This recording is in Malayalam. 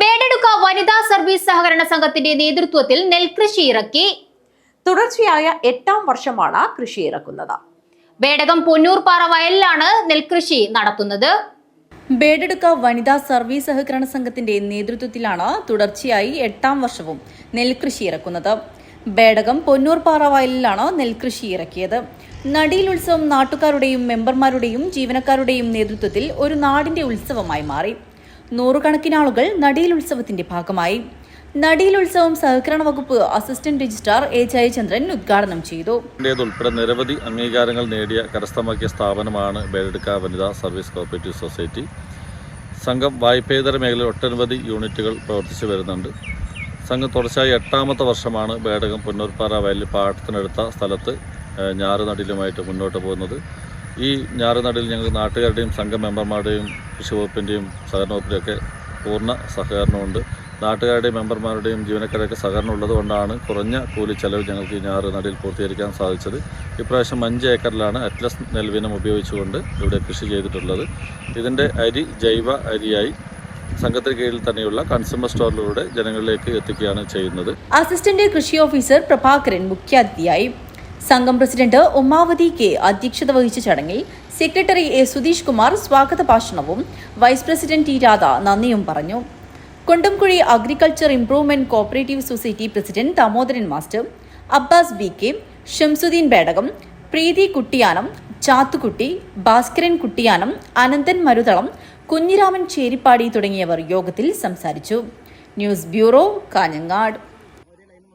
ബേഡെടുക്ക വനിതാ സർവീസ് സഹകരണ സംഘത്തിന്റെ നേതൃത്വത്തിൽ നെൽകൃഷി ഇറക്കി. തുടർച്ചയായ എട്ടാം വർഷമാണ് കൃഷി ഇറക്കുന്നത്. പൊന്നൂർ പൊന്നൂർപ്പാറ വയലിലാണ് നെൽകൃഷി നടത്തുന്നത്. ബേഡെടുക്ക വനിതാ സർവീസ് സഹകരണ സംഘത്തിന്റെ നേതൃത്വത്തിലാണ് തുടർച്ചയായി എട്ടാം വർഷവും നെൽകൃഷി ഇറക്കുന്നത്. ബേഡകം പൊന്നൂർപ്പാറ വയലിലാണ് നെൽകൃഷി ഇറക്കിയത്. നടീൽ ഉത്സവം നാട്ടുകാരുടെയും മെമ്പർമാരുടെയും ജീവനക്കാരുടെയും നേതൃത്വത്തിൽ ഒരു നാടിന്റെ ഉത്സവമായി മാറി. നൂറുകണക്കിന് ആളുകൾ നടിയിൽ ഉത്സവത്തിന്റെ ഭാഗമായി. നടിയിൽ ഉത്സവം സഹകരണ വകുപ്പ് അസിസ്റ്റന്റ് രജിസ്ട്രാർ എ ജയചന്ദ്രൻ ഉദ്ഘാടനം ചെയ്തു. ഉൾപ്പെടെ നിരവധി അംഗീകാരങ്ങൾ നേടിയ കരസ്ഥമാക്കിയ സ്ഥാപനമാണ് ബേലടുക്ക വനിതാ സർവീസ് കോപ്പറേറ്റീവ് സൊസൈറ്റി. സംഘം വായ്പേതര മേഖലയിൽ ഒട്ടനവധി യൂണിറ്റുകൾ പ്രവർത്തിച്ചു വരുന്നുണ്ട്. സംഘം തുടർച്ചയായി എട്ടാമത്തെ വർഷമാണ് ബേടകം പുന്നൂർപ്പാറ വയലിൽ പാട്ടത്തിനെടുത്ത സ്ഥലത്ത് ഞാറ് ഞാറുനടിലുമായിട്ട് മുന്നോട്ട് പോകുന്നത്. ഈ ഞാറുനടിൽ ഞങ്ങൾ നാട്ടുകാരുടെയും സംഘം മെമ്പർമാരുടെയും കൃഷി വകുപ്പിന്റെയും സഹകരണ വകുപ്പിന്റെയൊക്കെ പൂർണ സഹകരണമുണ്ട്. നാട്ടുകാരുടെയും മെമ്പർമാരുടെയും ജീവനക്കാരുടെയൊക്കെ സഹകരണം ഉള്ളതുകൊണ്ടാണ് കുറഞ്ഞ കൂലി ചെലവ് ഞങ്ങൾക്ക് ഈ ഞാറ് നടിയിൽ പൂർത്തീകരിക്കാൻ സാധിച്ചത്. ഇപ്രാവശ്യം അഞ്ച് ഏക്കറിലാണ് അറ്റ്ലസ് നെൽവിനം ഉപയോഗിച്ചുകൊണ്ട് ഇവിടെ കൃഷി ചെയ്തിട്ടുള്ളത്. ഇതിന്റെ അരി ജൈവ അരിയായി സംഘത്തിന് കീഴിൽ തന്നെയുള്ള കൺസ്യൂമർ സ്റ്റോറിലൂടെ ജനങ്ങളിലേക്ക് എത്തിക്കുകയാണ് ചെയ്യുന്നത്. അസിസ്റ്റന്റ് കൃഷി ഓഫീസർ പ്രഭാകരൻ മുഖ്യാതിഥിയായി സംഘം പ്രസിഡന്റ് ഉമാവതി കെ അധ്യക്ഷത വഹിച്ച ചടങ്ങിൽ സെക്രട്ടറി എ സുധീഷ് കുമാർ സ്വാഗത ഭാഷണവും വൈസ് പ്രസിഡന്റ് ടി രാധ നന്ദിയും പറഞ്ഞു. Kondamkuzhi agriculture improvement cooperative society president Damodaran master Abbas B K Shamsuddin Bedakam Preethi Kuttiyanam Chathukutty Bhaskaran Kuttiyanam Ananthan Maruthalam Kunhiraman Cheripadi തുടങ്ങിയവർ യോഗത്തിൽ സംസാരിച്ചു. News bureau Kanhangad.